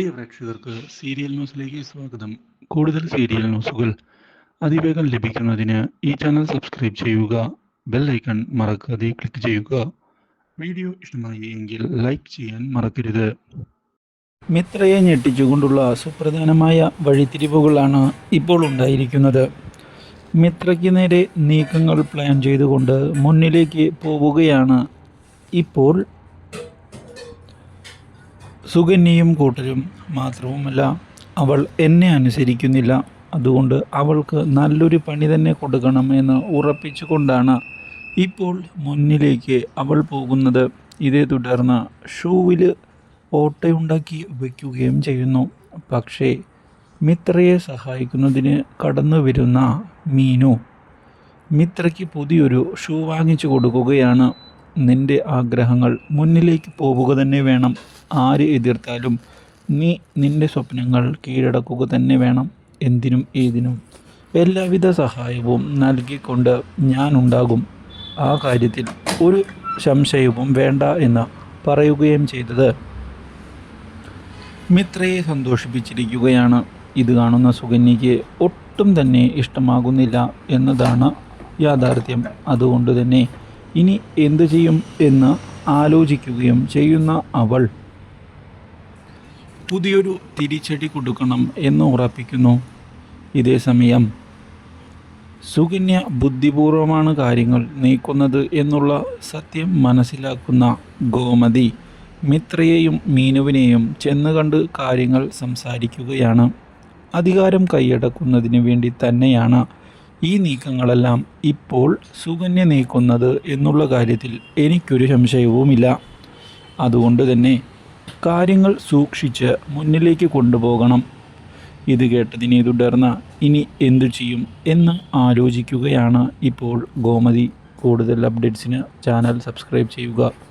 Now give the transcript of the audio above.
പ്രിയ പ്രേക്ഷകർക്ക് സീരിയൽ ന്യൂസിലേക്ക് സ്വാഗതം. കൂടുതൽ സീരിയൽ ന്യൂസുകൾ അതിവേഗം ലഭിക്കുന്നതിന് ഈ ചാനൽ സബ്സ്ക്രൈബ് ചെയ്യുക ബെൽ ഐക്കൺ മറക്കാതെ ക്ലിക്ക് ചെയ്യുക. വീഡിയോ ഇഷ്ടമായി എങ്കിൽ ലൈക്ക് ചെയ്യാൻ മറക്കരുത്. മിത്രയെ ഞെട്ടിച്ചുകൊണ്ടുള്ള സുപ്രധാനമായ വഴിത്തിരിവുകളാണ് ഇപ്പോൾ ഉണ്ടായിരിക്കുന്നത്. മിത്രയ്ക്ക് നേരെ നീക്കങ്ങൾ പ്ലാൻ ചെയ്തുകൊണ്ട് മുന്നിലേക്ക് പോവുകയാണ് ഇപ്പോൾ സുകന്യയും കൂട്ടരും മാത്രവുമല്ല അവൾ എന്നെ അനുസരിക്കുന്നില്ല. അതുകൊണ്ട് അവൾക്ക് നല്ലൊരു പണി തന്നെ കൊടുക്കണം എന്ന് ഉറപ്പിച്ചുകൊണ്ടാണ് ഇപ്പോൾ മുന്നിലേക്ക് അവൾ പോകുന്നത്. ഇതേ തുടർന്ന് ഷൂവിൽ ഓട്ടയുണ്ടാക്കി വയ്ക്കുകയും ചെയ്യുന്നു. പക്ഷേ മിത്രയെ സഹായിക്കുന്നതിന് കടന്നു വരുന്ന മീനു മിത്രയ്ക്ക് പുതിയൊരു ഷൂ വാങ്ങിച്ചു കൊടുക്കുകയാണ്. നിന്റെ ആഗ്രഹങ്ങൾ മുന്നിലേക്ക് പോവുക തന്നെ വേണം. ആര് എതിർത്താലും നീ നിന്റെ സ്വപ്നങ്ങൾ കീഴടക്കുക തന്നെ വേണം. എന്തിനും ഏതിനും എല്ലാവിധ സഹായവും നൽകിക്കൊണ്ട് ഞാനുണ്ടാകും ആ കാര്യത്തിൽ ഒരു സംശയവും വേണ്ട എന്ന് പറയുകയും ചെയ്തത്. മിത്രയെ സന്തോഷിപ്പിച്ചിരിക്കുകയാണ്. ഇത് കാണുന്ന സുകന്യയ്ക്ക് ഒട്ടും തന്നെ ഇഷ്ടമാകുന്നില്ല എന്നതാണ് യാഥാർത്ഥ്യം. അതുകൊണ്ട് തന്നെ ഇനി എന്തു ചെയ്യും എന്ന് ആലോചിക്കുകയും ചെയ്യുന്ന അവൾ പുതിയൊരു തിരിച്ചടി കൊടുക്കണം എന്ന് ഉറപ്പിക്കുന്നു. ഇതേ സമയം സുകന്യ ബുദ്ധിപൂർവമാണ് കാര്യങ്ങൾ നീക്കുന്നത് എന്നുള്ള സത്യം മനസ്സിലാക്കുന്ന ഗോമതി മിത്രയെയും മീനുവിനെയും ചെന്ന് കണ്ട് കാര്യങ്ങൾ സംസാരിക്കുകയാണ്. അധികാരം കൈയടക്കുന്നതിന് വേണ്ടി തന്നെയാണ് ഈ നീക്കങ്ങളെല്ലാം ഇപ്പോൾ സുകന്യ നീക്കുന്നത് എന്നുള്ള കാര്യത്തിൽ എനിക്കൊരു സംശയവുമില്ല. അതുകൊണ്ട് തന്നെ കാര്യങ്ങൾ സൂക്ഷിച്ച് മുന്നിലേക്ക് കൊണ്ടുപോകണം. ഇത് കേട്ടതിനെ തുടർന്ന് ഇനി എന്തു ചെയ്യും എന്ന് ആലോചിക്കുകയാണ് ഇപ്പോൾ ഗോമതി. കൂടുതൽ അപ്ഡേറ്റ്സിന് ചാനൽ സബ്സ്ക്രൈബ് ചെയ്യുക.